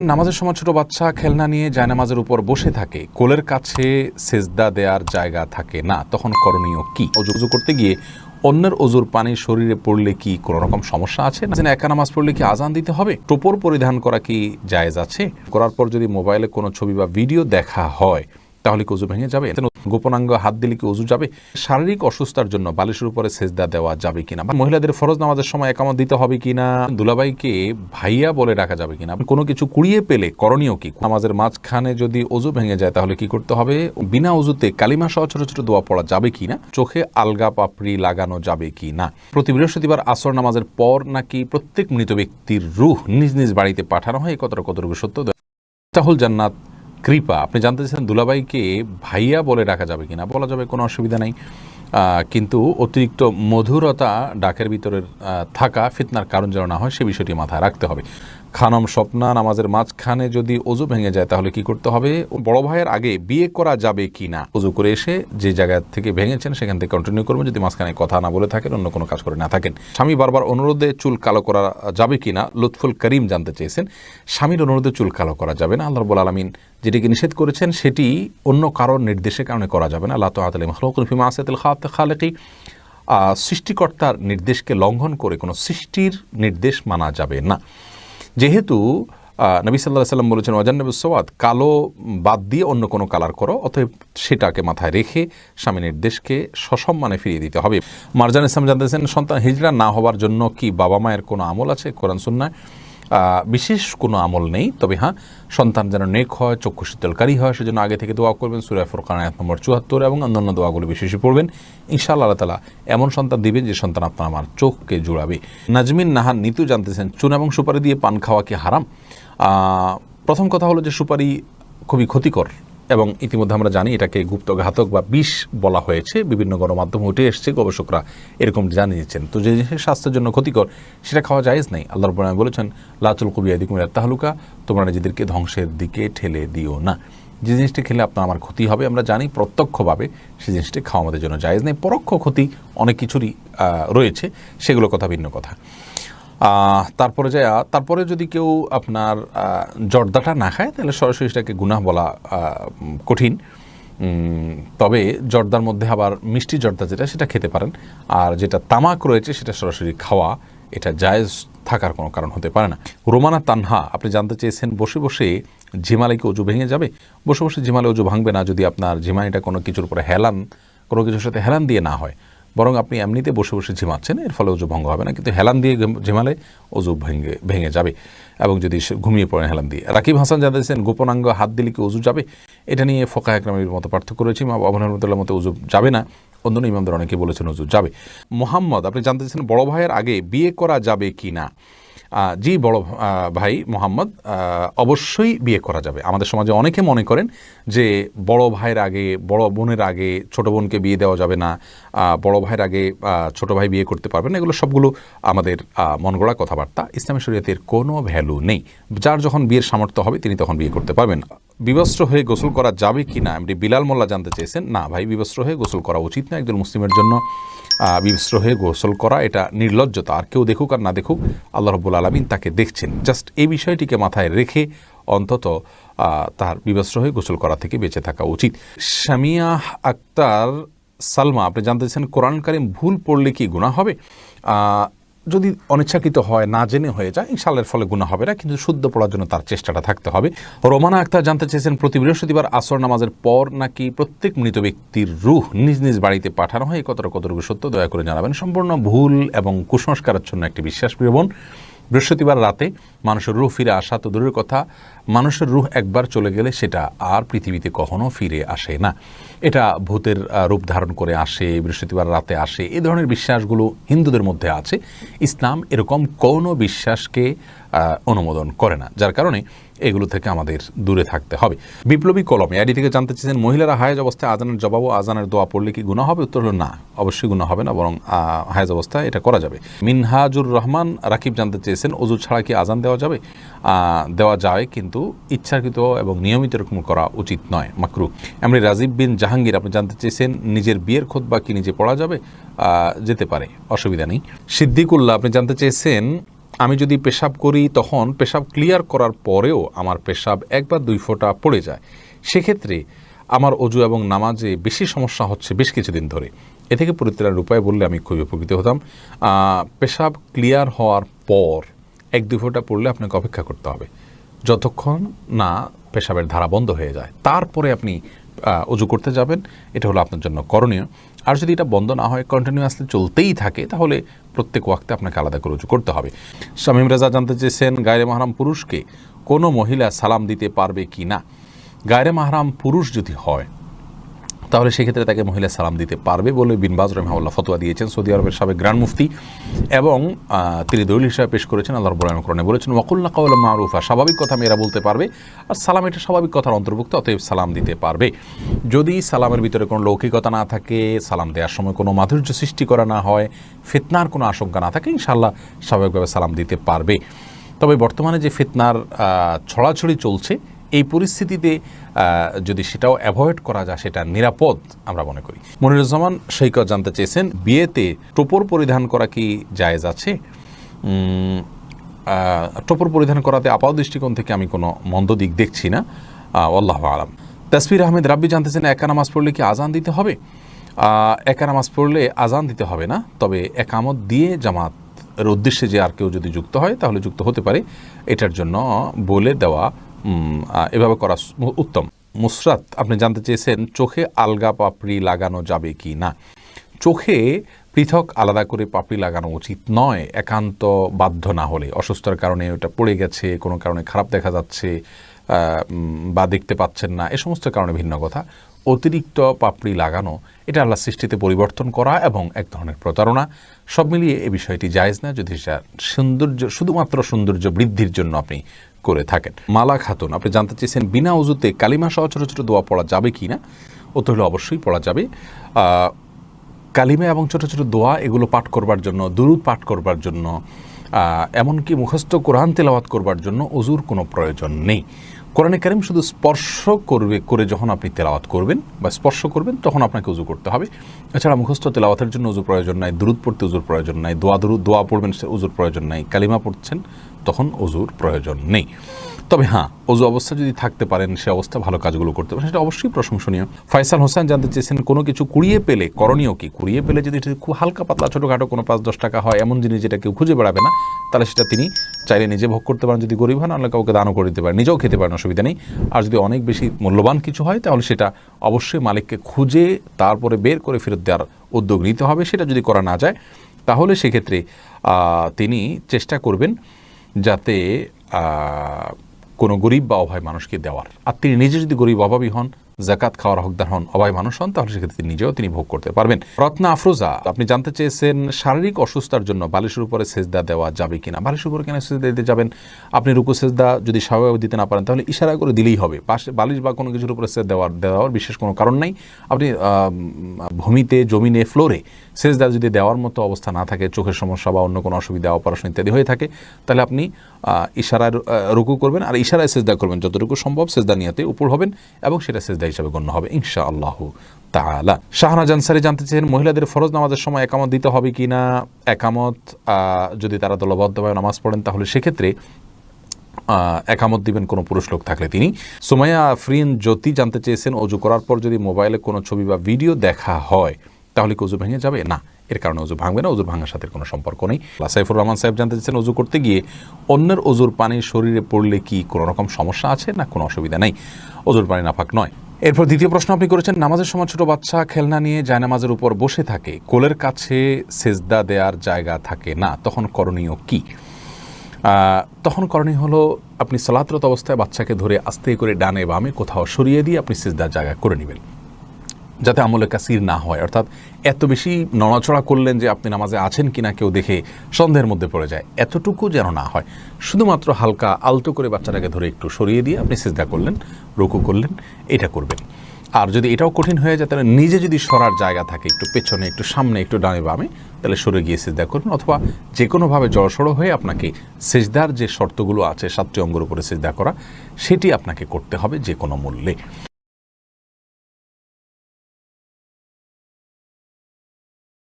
নামাজের সময় ছোট বাচ্চা খেলনা নিয়ে জায়নামাজের উপর বসে থাকে। কোলের কাছে সেজদা দেওয়ার জায়গা থাকে না। তখন করণীয় কি? অজু করতে গিয়ে অন্যের অজুর পানি শরীরে পড়লে কি কোনো রকম সমস্যা আছে? না একা নামাজ পড়লে কি আজান দিতে হবে? টোপর পরিধান করা কি জায়েজ আছে? করার পর যদি মোবাইলে কোনো ছবি বা ভিডিও দেখা হয় তাহলে কি উজু ভেঙে যাবে? গোপনাঙ্গ হাত দিলে কি উজু যাবে? শারীরিক অসুস্থতার জন্য বালিশের উপরে সেজদা দেওয়া যাবে কিনা? বা মহিলাদের ফরজ নামাজের সময় একামত দিতে হবে কিনা? দুলাবাইকে ভাইয়া বলে ডাকা যাবে কিনা? কোনো কিছু কুড়িয়ে পেলে করণীয় কি? নামাজের মাঝখানে যদি অজু ভেঙে যায়, তাহলে কি করতে হবে? বিনা অজুতে কালিমা সহ ছোট ছোট দোয়া পড়া যাবে কিনা? চোখে আলগা পাপড়ি লাগানো যাবে কি না প্রতি বৃহস্পতিবার আসর নামাজের পর নাকি প্রত্যেক মৃত ব্যক্তির রুহ নিজ নিজ বাড়িতে পাঠানো হয়? কতটা কতটুকু সত্য তাহুল জান্নাত কৃপা, আপনি জানতে চাইছেন দুলাবাইকে ভাইয়া বলে ডাকা যাবে কিনা? বলা যাবে কোনো অসুবিধা নাই। কিন্তু অতিরিক্ত মধুরতা ডাকের ভিতরের থাকা, ফিতনার কারণ যেন না হয়, সে বিষয়টি মাথায় রাখতে হবে। খানম স্বপ্না নামাজের মাঝখানে যদি অজু ভেঙে যায়, তাহলে কি করতে হবে? বড় ভাইয়ের আগে বিয়ে করা যাবে কি না অজু করে এসে যে জায়গা থেকে ভেঙেছেন, সেখান থেকে কন্টিনিউ করবেন। যদি মাঝখানে কথা না বলে থাকেন, অন্য কোনো কাজ করে না থাকেন। স্বামী বারবার অনুরোধে চুল কালো করা যাবে কি না লুৎফুল করিম জানতে চেয়েছেন। স্বামীর অনুরোধে চুল কালো করা যাবে না। আল্লাহ রব্বুল আলমিন যেটিকে নিষেধ করেছেন, সেটি অন্য কারোর নির্দেশের কারণে করা যাবে না। আল্লাহ তাআলা মখলুকুল ফিমা আসাতুল খালেকি সৃষ্টিকর্তার নির্দেশকে লঙ্ঘন করে কোনো সৃষ্টির নির্দেশ মানা যাবে না। যেহেতু নবী সাল্লাহ সাল্লাম বলেছেন ওয়াজান্নবী বিশ্বাদ কালো বাদ দিয়ে অন্য কোনো কালার করো, অতএব সেটাকে মাথায় রেখে স্বামী নির্দেশকে সসম্মানে ফিরিয়ে দিতে হবে। মারজান ইসলাম জানতেছেন সন্তান হিজড়া না হওয়ার জন্য কি বাবা মায়ের কোনো আমল আছে? কোরআন, সুন্নায়। বিশেষ কোনো আমল নেই। তবে হ্যাঁ সন্তান যেন নেক হয়, চক্ষু শীতলকারী হয়, সেজন্য আগে থেকে দোয়া করবেন। সুরায় ফুরকান এক নম্বর চুয়াত্তর এবং অন্যান্য দোয়াগুলো বিশেষ বেশি পড়বেন। ইনশাআল্লাহ আল্লাহ তালা এমন সন্তান দিবেন যে সন্তান আপনার আমার চোখকে জুড়াবে। নাজমিন, নাহার, নিতু জানতেছেন, চুন এবং সুপারি দিয়ে পান খাওয়া কি হারাম? প্রথম কথা হলো যে সুপারি খুবই ক্ষতিকর। এবং ইতিমধ্যে আমরা জানি এটাকে গুপ্তঘাতক বা বিষ বলা হয়েছে। বিভিন্ন গণমাধ্যমে উঠে এসছে, গবেষকরা এরকম জানিয়েছেন তো যে স্বাস্থ্যের জন্য ক্ষতিকর, সেটা খাওয়া জায়েজ নেই। আল্লাহ আলামিন বলেছেন লাচুল কবিয়া দিকুমির তাহলুকা তোমরা নিজেদেরকে ধ্বংসের দিকে ঠেলে দিও না। যে জিনিসটি খেলে আপনার আমার ক্ষতি হবে, আমরা জানি প্রত্যক্ষভাবে সেই জিনিসটি খাওয়া আমাদের জন্য জায়েজ নেই। পরোক্ষ ক্ষতি অনেক কিছুরই রয়েছে। সেগুলো কথা ভিন্ন কথা। তারপরে যায়, তারপরে যদি কেউ আপনার জর্দাটা না খায়, তাহলে সরাসরি সেটাকে গুনাহ বলা কঠিন। তবে জর্দার মধ্যে আবার মিষ্টি জর্দা যেটা, সেটা খেতে পারেন। আর যেটা তামাক রয়েছে, সেটা সরাসরি খাওয়া, এটা জায়েজ থাকার কোনো কারণ হতে পারে না। রোমানা তানহা, আপনি জানতে চেয়েছেন, বসে বসে ঝিমালে কি অজু ভেঙে যাবে? বসে বসে ঝিমালে অজু ভাঙবে না যদি আপনার ঝিমানিটা কোনো কিছুর উপরে হেলান, কোনো কিছুর সাথে হেলান দিয়ে না হয়। বরং আপনি এমনিতে বসে বসে ঝিমাচ্ছেন, এর ফলে অজু ভঙ্গ হবে না, কিন্তু হেলান দিয়ে ঝিমালে অজু ভেঙে ভেঙে যাবে। এবং যদি ঘুমিয়ে পড়েন হেলান দিয়ে। রাকিব হাসান জানিয়েছেন, গোপনাঙ্গ হাত দিলে কি অজু যাবে? এটা নিয়ে ফোকা একরামের মতো পার্থক্য রয়েছে। মা বাবন রহমতুল্লাহ মতো অজু যাবে না। অন্য ইমামদের অনেকে বলেছেন অজু যাবে। মোহাম্মদ, আপনি জানতে চাইছেন বড় ভাইয়ের আগে বিয়ে করা যাবে কি না? জি বড় ভাই মোহাম্মদ অবশ্যই বিয়ে করা যাবে। আমাদের সমাজে অনেকে মনে করেন যে বড় ভাইয়ের আগে বড় বোনের আগে ছোট বোনকে বিয়ে দেওয়া যাবে না বড় ভাইয়ের আগে ছোট ভাই বিয়ে করতে পারবেন এগুলো সবগুলো আমাদের আহ, মন গড়া কথাবার্তা। ইসলামী শরীয়তের কোনো ভ্যালু নেই। যার যখন বিয়ের সামর্থ্য হবে তিনি তখন বিয়ে করতে পারবেন। বিবস্ত্র হয়ে গোসল করা যাবে কি না? এমনি বিলাল মোল্লা জানতে চেয়েছেন না ভাই বিবস্ত্র হয়ে গোসল করা উচিত না। একজন মুসলিমের জন্য বিবস্ত্র হয়ে গোসল করা এটা নির্লজ্জতা। আর কেউ দেখুক আর না দেখুক আল্লাহ রব্বুল আলমিন তাকে দেখছেন। জাস্ট এই বিষয়টিকে মাথায় রেখে অন্তত তার বিবস্ত্র হয়ে গোসল করা থেকে বেঁচে থাকা উচিত। শামিয়া আক্তার সালমা, আপনি জানতে চান কোরআন কারিম ভুল পড়লে কি গুণা হবে? যদি অনিচ্ছাকৃত হয়, না জেনে হয়ে যায় ইনশাল্লাহের ফলে গুণা হবে না, কিন্তু শুদ্ধ পড়ার জন্য তার চেষ্টাটা থাকতে হবে। রোমানা আক্তার জানতে চেয়েছেন, প্রতি বৃহস্পতিবার আসর নামাজের পর নাকি প্রত্যেক মৃত ব্যক্তির রুহ নিজ নিজ বাড়িতে পাঠানো হয়? কতটা কতটুকু সত্য? দয়া করে জানাবেন। সম্পূর্ণ ভুল এবং কুসংস্কারাচ্ছন্ন একটি বিশ্বাস প্রিয় বোন। বৃহস্পতিবার রাতে মানুষের রুহ ফিরে আসা তো দূরের কথা, মানুষের রুহ একবার চলে গেলে সেটা আর পৃথিবীতে কখনো ফিরে আসে না। এটা ভূতের রূপ ধারণ করে আসে, বৃহস্পতিবার রাতে আসে। এ ধরনের বিশ্বাসগুলো হিন্দুদের মধ্যে আছে। ইসলাম এরকম কোনো বিশ্বাসকে অনুমোদন করে না। যার কারণে এগুলো থেকে আমাদের দূরে থাকতে হবে। বিপ্লবী কলমে আইডি থেকে জানতে চেয়েছেন মহিলারা হায়াজ অবস্থায় আজানের জবাব আজানের দোয়া পড়লে কি গুণা হবে? উত্তর হলো না, অবশ্যই গুণা হবে না, বরং হায়াজ অবস্থায় এটা করা যাবে। মিনহাজুর রহমান রাকিব জানতে চেয়েছেন, অজু ছাড়া কি আজান দেওয়া যাবে? দেওয়া যায়, কিন্তু ইচ্ছাকৃত এবং নিয়মিত এরকম করা উচিত নয়, মাকরু। এমনি রাজীব বিন জাহাঙ্গীর, আপনি জানতে চেয়েছেন, নিজের বিয়ের খোদ বা কি নিজে পড়া যাবে? যেতে পারে, অসুবিধা নেই। সিদ্দিকুল্লাহ, আপনি জানতে চেয়েছেন আমি যদি পেশাব করি, তখন পেশাব ক্লিয়ার করার পরেও আমার পেশাব একবার দুই ফোঁটা পড়ে যায়। সেক্ষেত্রে আমার অজু এবং নামাজে বেশি সমস্যা হচ্ছে বেশ কিছুদিন ধরে। এ থেকে পরিত্রাণের উপায় বললে আমি খুবই উপকৃত হতাম। পেশাব ক্লিয়ার হওয়ার পর এক দুই ফোঁটা পড়লে আপনাকে অপেক্ষা করতে হবে। যতক্ষণ না পেশাবের ধারা বন্ধ হয়ে যায়। তারপরে আপনি অজু করতে যাবেন। এটা হলো আপনার জন্য করণীয়। আর যদি এটা বন্ধ না হয় কন্টিনিউয়াসলি চলতেই থাকে, তাহলে প্রত্যেক ওয়াক্তে আপনাকে আলাদা করে উজু করতে হবে। শামীম রাজা জানতে চেয়েছেন, গায়রে মাহারাম পুরুষকে কোনো মহিলা সালাম দিতে পারবে কি না? গায়রে মাহারাম পুরুষ যদি হয় তাহলে সেক্ষেত্রে তাকে মহিলা সালাম দিতে পারবে বলে বিনবাজ রহমাউল্লাহ ফতোয়া দিয়েছেন। সৌদি আরবের সাবেক গ্র্যান্ড মুফতি এবং তিনি দলিল হিসাবে পেশ করেছেন আল্লাহ রবুল্লাহকরণে বলেছেন ওয়াকুল্লা কাউল মারুফা স্বাভাবিক কথা মেয়েরা বলতে পারবে আর সালাম এটা স্বাভাবিক কথার অন্তর্ভুক্ত, অতএব সালাম দিতে পারবে। যদি সালামের ভিতরে কোনো লৌকিকতা না থাকে, সালাম দেওয়ার সময় কোনো মাধুর্য সৃষ্টি করা না হয়, ফিতনার কোনো আশঙ্কা না থাকে ইনশাল্লাহ স্বাভাবিকভাবে সালাম দিতে পারবে। তবে বর্তমানে যে ফিতনার ছড়াছড়ি চলছে এই পরিস্থিতিতে যদি সেটাও অ্যাভয়েড করা যায়, সেটা নিরাপদ আমরা মনে করি। মনিরুজ্জামান সৈকত জানতে চেয়েছেন, বিয়েতে টোপর পরিধান করা কি জায়েজ আছে? টোপর পরিধান করাতে আপাত দৃষ্টিকোণ থেকে আমি কোনো মন্দ দিক দেখছি না। আল্লাহ আলাম। তাসফির আহমেদ রাব্বি জানতেছেন, একা নামাজ পড়লে কি আজান দিতে হবে? একা নামাজ পড়লে আজান দিতে হবে না, তবে একামত দিয়ে জামাত উদ্দেশ্যে যে আর কেউ যদি যুক্ত হয়, তাহলে যুক্ত হতে পারে। এটার জন্য বলে দেওয়া এভাবে করা উত্তম। মুসরাত আপনি জানতে চেয়েছেন চোখে আলগা পাপড়ি লাগানো যাবে কি না? চোখে পৃথক আলাদা করে পাপড়ি লাগানো উচিত নয়, একান্ত বাধ্য না হলে। অসুস্থতার কারণে ওটা পড়ে গেছে, কোনো কারণে খারাপ দেখা যাচ্ছে বা দেখতে পাচ্ছেন না, এ সমস্ত কারণে ভিন্ন কথা। অতিরিক্ত পাপড়ি লাগানো, এটা আল্লাহ সৃষ্টিতে পরিবর্তন করা এবং এক ধরনের প্রতারণা। সব মিলিয়ে এ বিষয়টি জায়জ না, যদি সেটা সৌন্দর্য, শুধুমাত্র সৌন্দর্য বৃদ্ধির জন্য আপনি করে থাকেন। মালা খাতুন আপনি জানতে চেয়েছেন বিনা উজুতে কালিমা সহ ছোটো ছোটো দোয়া পড়া যাবে কি না? উত্তর হলো অবশ্যই পড়া যাবে। কালিমা এবং ছোট ছোট দোয়া এগুলো পাঠ করবার জন্য, দুরুদ পাঠ করবার জন্য এমনকি মুখস্থ কোরআন তেলাওয়াত করবার জন্য অজুর কোনো প্রয়োজন নেই। কোরআনে কারিম শুধু স্পর্শ করবে, করে যখন আপনি তেলাওয়াত করবেন বা স্পর্শ করবেন, তখন আপনাকে উজু করতে হবে। এছাড়া মুখস্থ তেলাওয়াতের জন্য উজুর প্রয়োজন নাই, দুরুদ পড়তে উজুর প্রয়োজন নাই, দোয়া দুরুদ, দোয়া পড়বেন সে উজুর প্রয়োজন নাই, কালিমা পড়ছেন তখন অজুর প্রয়োজন নেই। তবে হ্যাঁ অজু অবস্থা যদি থাকতে পারেন, সে অবস্থা ভালো কাজগুলো করতে পারেন, সেটা অবশ্যই প্রশংসনীয়। ফয়সাল হোসেন জানতে চেয়েছেন, কোনো কিছু কুড়িয়ে পেলে, করণীয় কি? কুড়িয়ে পেলে যদি খুব হালকা পাতলা, ছোটোখাটো কোনো পাঁচ, দশ টাকা হয়, এমন জিনিস যেটা কেউ খুঁজে বেড়াবে না, তাহলে সেটা তিনি চাইলে নিজে ভোগ করতে পারেন। যদি গরিব হন আল্লাহ কাউকে দানও করে দিতে পারেন। নিজেও খেতে পারেন, অসুবিধা নেই। আর যদি অনেক বেশি মূল্যবান কিছু হয়, তাহলে সেটা অবশ্যই মালিককে খুঁজে, তারপরে বের করে ফেরত দেওয়ার উদ্যোগ নিতে হবে। সেটা যদি করা না যায়, তাহলে সেক্ষেত্রে তিনি চেষ্টা করবেন যাতে কোনো গরিব বা অভয় মানুষকে দেওয়ার। আর তিনি নিজে যদি গরিব অভাবী হন জাকাত খাওয়ার হকদার হন অভয় মানুষ হন, তাহলে সেক্ষেত্রে তিনি নিজেও তিনি ভোগ করতে পারবেন। রত্না আফরোজা, আপনি জানতে চেয়েছেন শারীরিক অসুস্থতার জন্য বালিশের উপরে সেজদা দেওয়া যাবে কিনা? বালিশের উপরে কেন সেজদা দিতে যাবেন? আপনি রুকু সেজদা যদি স্বাভাবিক দিতে না পারেন, তাহলে ইশারা করে দিলেই হবে। পাশে বালিশ বা কোনো কিছুর উপরে সেজ দেওয়ার দেওয়ার বিশেষ কোনো কারণ নাই। আপনি ভূমিতে, জমিনে, ফ্লোরে সেজদা যদি দেওয়ার মতো অবস্থা না থাকে, চোখের সমস্যা বা অন্য কোনো অসুবিধা, অপারেশন ইত্যাদি হয়ে থাকে, তাহলে আপনি ইশারায় রুকু করবেন আর ইশারায় সেজদা করবেন। যতটুকু সম্ভব সেজদা নিয়াতে উপর হবেন এবং সেটা সেজদা হিসাবে গণ্য হবে ইনশা আল্লাহ তালা শাহনাজ আনসারি জানতে চেয়েছেন মহিলাদের ফরজ নামাজের সময় একামত দিতে হবে কি না একামত যদি তারা দলবদ্ধভাবে নামাজ পড়েন, তাহলে সেক্ষেত্রে একামত দিবেন কোনো পুরুষ লোক থাকলে তিনি। সুমাইয়া আফরিন জ্যোতি জানতে চেয়েছেন, অজু করার পর যদি মোবাইলে কোনো ছবি বা ভিডিও দেখা হয়, তাহলে কি অজু ভেঙে যাবে? না, এর কারণে অজু ভাঙবে না, অজুর ভাঙার সাথে কোনো সম্পর্ক নেই। সাইফুর রহমান সাহেব জানতে চেয়েছেন, অজু করতে গিয়ে অন্যের অজুর পানি শরীরে পড়লে কি কোনো রকম সমস্যা আছে? না, কোনো অসুবিধা নেই। অজুর পানি নাফাক নয়। এরপর দ্বিতীয় প্রশ্ন আপনি করেছেন, নামাজের সময় ছোট বাচ্চা খেলনা নিয়ে জায়নামাজের উপর বসে থাকে, কোলের কাছে সেজদা দেওয়ার জায়গা থাকে না, তখন করণীয় কি? তখন করণীয় হলো আপনি সালাতরত অবস্থায় বাচ্চাকে ধরে আস্তে করে ডানে বামে কোথাও সরিয়ে দিয়ে আপনি সেজদার জায়গা করে নেবেন। যাতে আমলে কাসির না হয়। অর্থাৎ এত বেশি নড়াচড়া করলেন যে আপনি নামাজে আছেন কিনা কেউ দেখে সন্দেহের মধ্যে পড়ে যায়। এতটুকু যেন না হয়। শুধুমাত্র হালকা আলতো করে বাচ্চাটাকে ধরে একটু সরিয়ে দিয়ে আপনি সিজদা করলেন, রুকু করলেন, এটা করবেন। আর যদি এটাও কঠিন হয়ে যায়, তাহলে নিজে যদি সরার জায়গা থাকে, একটু পেছনে, একটু সামনে, একটু ডানে বামে, তাহলে সরে গিয়ে সেজদা করবেন অথবা যে কোনোভাবে জড়সড়ো হয়ে আপনাকে সেজদার যে শর্তগুলো আছে, সাতটি অঙ্গের উপরে সেজদা করা, সেটি আপনাকে করতে হবে যে কোনো মূল্যে।